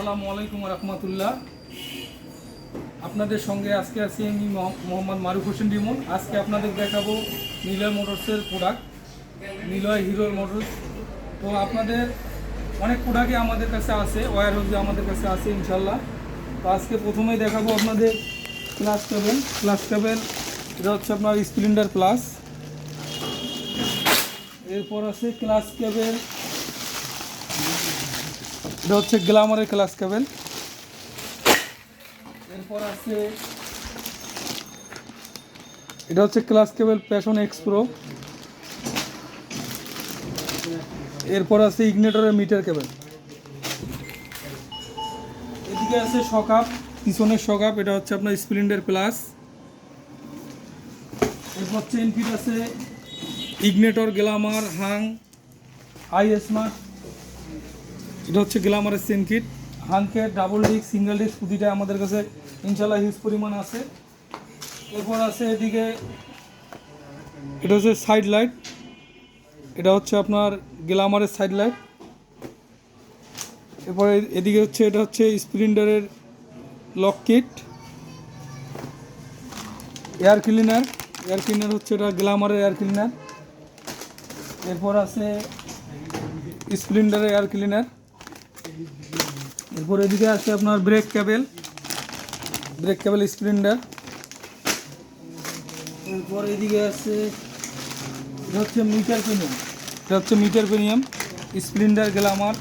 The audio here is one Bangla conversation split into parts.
আসসালামু আলাইকুম রহমতুল্লাহ। আপনাদের সঙ্গে আজকে আছি আমি মহ- মোহাম্মদ মারুফ হোসেন রিমন। আজকে আপনাদের দেখাবো নিলয় মোটরসের প্রোডাক্ট নিলয় হিরোর মোটরস তো আপনাদের অনেক প্রোডাক্টই আমাদের কাছে আছে ওয়ার হাউসে আমাদের কাছে আছে ইনশাল্লাহ তো আজকে প্রথমেই দেখাবো আপনাদের ক্লাস কেবেল ক্লাস কেবেল এটা হচ্ছে আপনার স্প্লেন্ডার প্লাস এরপর আছে ক্লাস কেবেল এটা হচ্ছে গ্লামারের ক্লাস কেবেল। এরপর আছে, এটা হচ্ছে ক্লাস কেবেল প্যাশন এক্সপ্রো এরপর আছে ইগনেটরের মিটার কেবেল। এদিকে আছে শকাপ পিছনের শকাপ এটা হচ্ছে আপনার স্প্লেন্ডার প্লাস এরপর চেন ফিট আছে ইগনেটর গ্লামার হাং আই এটা হচ্ছে গ্লামারের সেন কিট। হাঙ্কের ডাবল ডিস্ক, সিঙ্গেল ডিস্ক প্রতিটা আমাদের কাছে ইনশাল্লাহ হিউজ পরিমাণ আছে। এরপর আছে এদিকে, এটা হচ্ছে সাইড লাইট এটা হচ্ছে আপনার গ্লামারের সাইড লাইট এরপরে এদিকে হচ্ছে, এটা হচ্ছে স্প্লিন্ডারের lock kit. Air cleaner air cleaner হচ্ছে এটা গ্লামারের এয়ার ক্লিনার। এরপর আছে স্প্লিন্ডারের এয়ার ক্লিনার। এরপর এদিকে আছে আপনার brake cable brake cable Splendor এরপর এদিকে আছে, এটা হচ্ছে মিটার প্রিমিয়াম এটা হচ্ছে মিটার প্রিমিয়াম স্প্লেন্ডার গ্লামার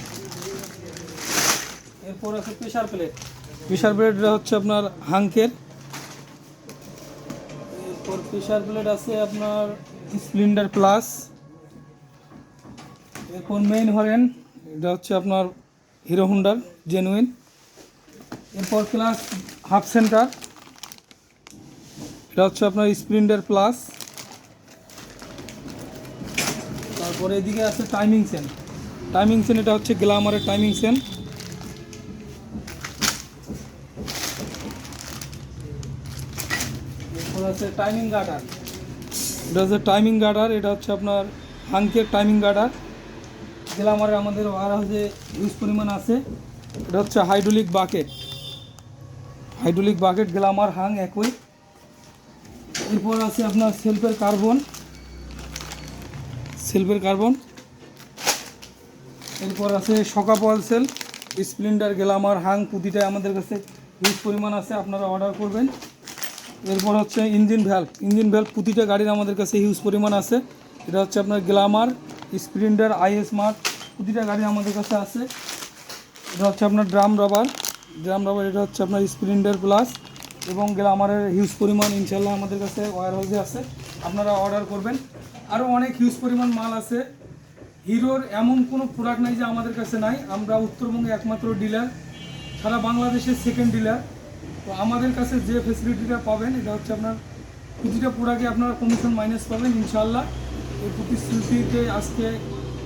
এরপর আছে প্রেশার প্লেট প্রেশার প্লেটটা হচ্ছে আপনার হাঙ্কের। এরপর প্রেশার প্লেট আছে আপনার স্প্লেন্ডার প্লাস এরপর মেইন হরেন, এটা হচ্ছে আপনার হিরো হুন্ডার জেনুইন এরপর ক্লাস হাফ সেন্টার এটা হচ্ছে আপনার স্প্লেন্ডার প্লাস তারপরে এদিকে আছে টাইমিং সেন টাইমিং সেন এটা হচ্ছে গ্লামারের টাইমিং সেন টাইমিং গার্ডার এটা হচ্ছে টাইমিং গার্ডার এটা হচ্ছে আপনার হাঙ্কের টাইমিং গার্ডার গ্লামারে আমাদের ওয়ার হাউসে ইউজ পরিমাণ আছে। এটা হচ্ছে hydraulic bucket. Hydraulic bucket Glamour Hunk একই। এরপর আছে আপনার সেলফের কার্বন। সেলফের কার্বন। এরপর আছে সকাপ oil seal. Splendor Glamour Hunk প্রতিটাই আমাদের কাছে হিউজ পরিমাণ আছে, আপনারা অর্ডার করবেন। এরপর হচ্ছে ইঞ্জিন ভ্যালভ। ইঞ্জিন ভ্যালভ প্রতিটা গাড়ির আমাদের কাছে হিউজ পরিমাণ আছে। এটা হচ্ছে আপনার গ্লামার, স্প্লেন্ডার, আইএস মার্ট প্রতিটা গাড়ি আমাদের কাছে আছে। এটা হচ্ছে আপনার ড্রাম রাবার। ড্রাম রাবার এটা হচ্ছে আপনার স্প্লেন্ডার প্লাস এবং গ্লামারের হিউজ পরিমাণ ইনশাল্লাহ আমাদের কাছে ওয়ার হাউসে আছে। আপনারা অর্ডার করবেন। আরও অনেক হিউজ পরিমাণ মাল আছে। হিরোর এমন কোনো প্রোডাক্ট নাই যে আমাদের কাছে নাই। আমরা উত্তরবঙ্গে একমাত্র ডিলার সারা বাংলাদেশের সেকেন্ড ডিলার তো আমাদের কাছে যে ফেসিলিটিটা পাবেন, এটা হচ্ছে আপনার প্রতিটা প্রোডাক্টে আপনারা কমিশন মাইনাস পাবেন ইনশাল্লাহ এই প্রতিশ্রুতিতে আজকে